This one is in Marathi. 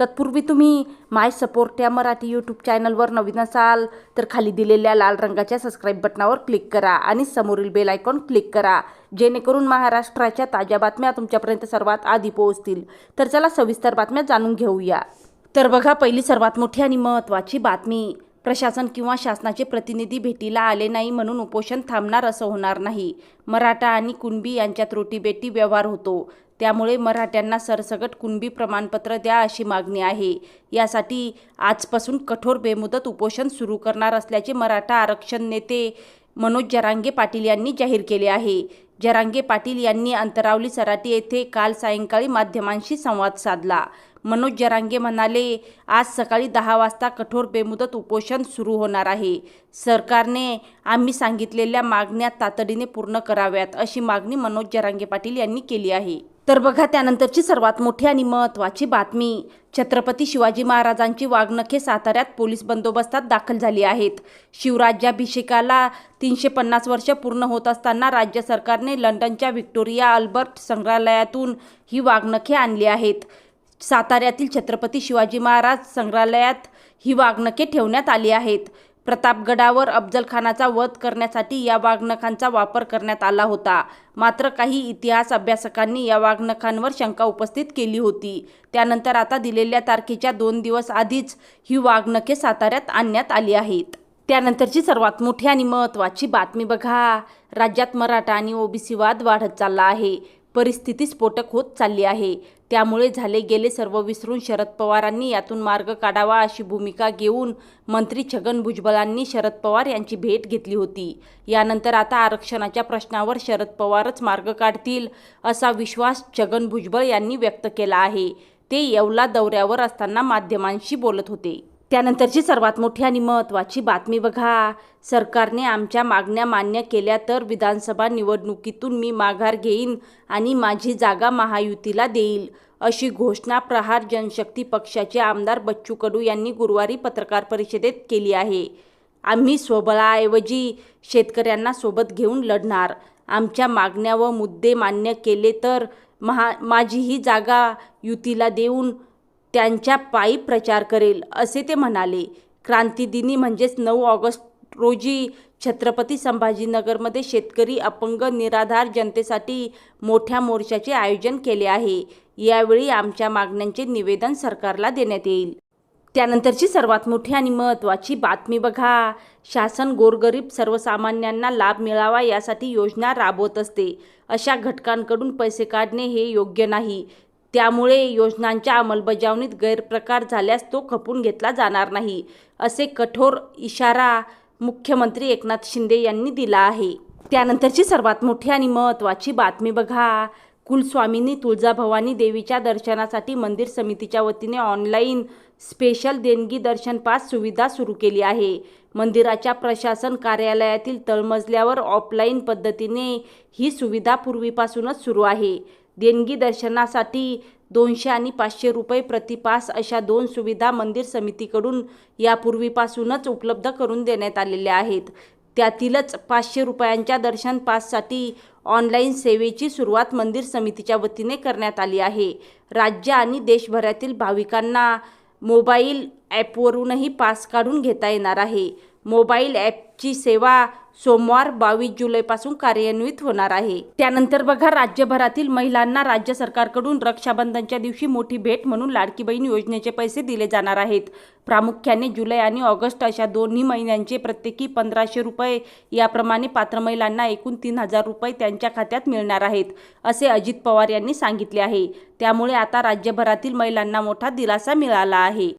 तत्पूर्वी तुम्ही माय सपोर्ट या मराठी यूट्यूब चॅनलवर नवीन असाल तर खाली दिलेल्या लाल रंगाच्या सबस्क्राईब बटनावर क्लिक करा आणि समोरील बेल आयकॉन क्लिक करा. जेणेकरून महाराष्ट्राच्या ताज्या बातम्या तुमच्यापर्यंत सर्वात आधी पोहोचतील. तर चला सविस्तर बातम्या जाणून घेऊया. तर बघा पहिली सर्वात मोठी आणि महत्त्वाची बातमी. प्रशासन किंवा शासनाचे प्रतिनिधी भेटीला आले नाही म्हणून उपोषण थांबणार असं होणार नाही. मराठा आणि कुणबी यांच्यात रोटीबेटी व्यवहार होतो. त्यामुळे मराठ्यांना सरसकट कुणबी प्रमाणपत्र द्या अशी मागणी आहे. यासाठी आजपासून कठोर बेमुदत उपोषण सुरू करणार असल्याचे मराठा आरक्षण नेते मनोज जरांगे पाटील यांनी जाहीर केले आहे. जरांगे पाटील यांनी अंतरावली सराटी येथे काल सायंकाळी माध्यमांशी संवाद साधला. मनोज जरांगे म्हणाले आज सकाळी दहा वाजता कठोर बेमुदत उपोषण सुरू होणार आहे. सरकारने आम्ही सांगितलेल्या मागण्या तातडीने पूर्ण कराव्यात अशी मागणी मनोज जरांगे पाटील यांनी केली आहे. तर बघा त्यानंतरची सर्वात मोठी आणि महत्त्वाची बातमी छत्रपती शिवाजी महाराजांची वाघनखे साताऱ्यात पोलीस बंदोबस्तात दाखल झाली आहेत. शिवराज्याभिषेकाला तीनशे पन्नास वर्ष पूर्ण होत असताना राज्य सरकारने लंडनच्या व्हिक्टोरिया अल्बर्ट संग्रहालयातून ही वाघनखे आणली आहेत. साताऱ्यातील छत्रपती शिवाजी महाराज संग्रहालयात ही वाघनखे ठेवण्यात आली आहेत. प्रतापगडावर अफजलखानाचा वध करण्यासाठी या वाघनखांचा वापर करण्यात आला होता. मात्र काही इतिहास अभ्यासकांनी या वाघनखांवर शंका उपस्थित केली होती. त्यानंतर आता दिलेल्या तारखेच्या दोन दिवस आधीच ही वाघनखे साताऱ्यात आणण्यात आली आहेत. त्यानंतरची सर्वात मोठी आणि महत्त्वाची बातमी बघा. राज्यात मराठा आणि ओबीसी वाद वाढत चालला आहे. परिस्थिती स्फोटक होत चालली आहे. त्यामुळे झाले गेले सर्व विसरून शरद पवारांनी यातून मार्ग काढावा अशी भूमिका घेऊन मंत्री छगन भुजबळांनी शरद पवार यांची भेट घेतली होती. यानंतर आता आरक्षणाच्या प्रश्नावर शरद पवारच मार्ग काढतील असा विश्वास छगन भुजबळ यांनी व्यक्त केला आहे. ते येवला दौऱ्यावर असताना माध्यमांशी बोलत होते. त्यानंतरची सर्वात मोठी आणि महत्त्वाची बातमी बघा. सरकारने आमच्या मागण्या मान्य केल्या तर विधानसभा निवडणुकीतून मी माघार घेईन आणि माझी जागा महायुतीला देईल अशी घोषणा प्रहार जनशक्ती पक्षाचे आमदार बच्चू कडू यांनी गुरुवारी पत्रकार परिषदेत केली आहे. आम्ही स्वबळाऐवजी शेतकऱ्यांना सोबत घेऊन लढणार. आमच्या मागण्या व मुद्दे मान्य केले तर महा माझी ही जागा युतीला देऊन त्यांच्या पायी प्रचार करेल असे ते म्हणाले. क्रांतिदिनी म्हणजेच नऊ ऑगस्ट रोजी छत्रपती संभाजीनगरमध्ये शेतकरी अपंग निराधार जनतेसाठी मोठ्या मोर्चाचे आयोजन केले आहे. यावेळी आमच्या मागण्यांचे निवेदन सरकारला देण्यात येईल. त्यानंतरची सर्वात मोठी आणि महत्त्वाची बातमी बघा. शासन गोरगरीब सर्वसामान्यांना लाभ मिळावा यासाठी योजना राबवत असते. अशा घटकांकडून पैसे काढणे हे योग्य नाही. त्यामुळे योजनांच्या अंमलबजावणीत गैरप्रकार झाल्यास तो खपून घेतला जाणार नाही असे कठोर इशारा मुख्यमंत्री एकनाथ शिंदे यांनी दिला आहे. त्यानंतरची सर्वात मोठी आणि महत्त्वाची बातमी बघा. कुलस्वामींनी तुळजाभवानी देवीच्या दर्शनासाठी मंदिर समितीच्या वतीने ऑनलाईन स्पेशल देणगी दर्शन पास सुविधा सुरू केली आहे. मंदिराच्या प्रशासन कार्यालयातील तळमजल्यावर ऑफलाईन पद्धतीने ही सुविधा पूर्वीपासूनच सुरू आहे. देणगी दर्शनासाठी दोनशे आणि पाचशे रुपये प्रतिपास अशा दोन सुविधा मंदिर समितीकडून यापूर्वीपासूनच उपलब्ध करून देण्यात आलेल्या आहेत. त्यातीलच पाचशे रुपयांच्या दर्शन पाससाठी ऑनलाईन सेवेची सुरुवात मंदिर समितीच्या वतीने करण्यात आली आहे. राज्य आणि देशभरातील भाविकांना मोबाईल ॲपवरूनही पास काढून घेता येणार आहे. मोबाईल ॲपची सेवा सोमवार बावीस जुलैपासून कार्यान्वित होणार आहे. त्यानंतर बघा राज्यभरातील महिलांना राज्य सरकारकडून रक्षाबंधनच्या दिवशी मोठी भेट म्हणून लाडकी बहीण योजनेचे पैसे दिले जाणार आहेत. प्रामुख्याने जुलै आणि ऑगस्ट अशा दोन्ही महिन्यांचे प्रत्येकी पंधराशे रुपये याप्रमाणे पात्र महिलांना एकूण तीन हजार रुपये त्यांच्या खात्यात मिळणार आहेत असे अजित पवार यांनी सांगितले आहे. त्यामुळे आता राज्यभरातील महिलांना मोठा दिलासा मिळाला आहे.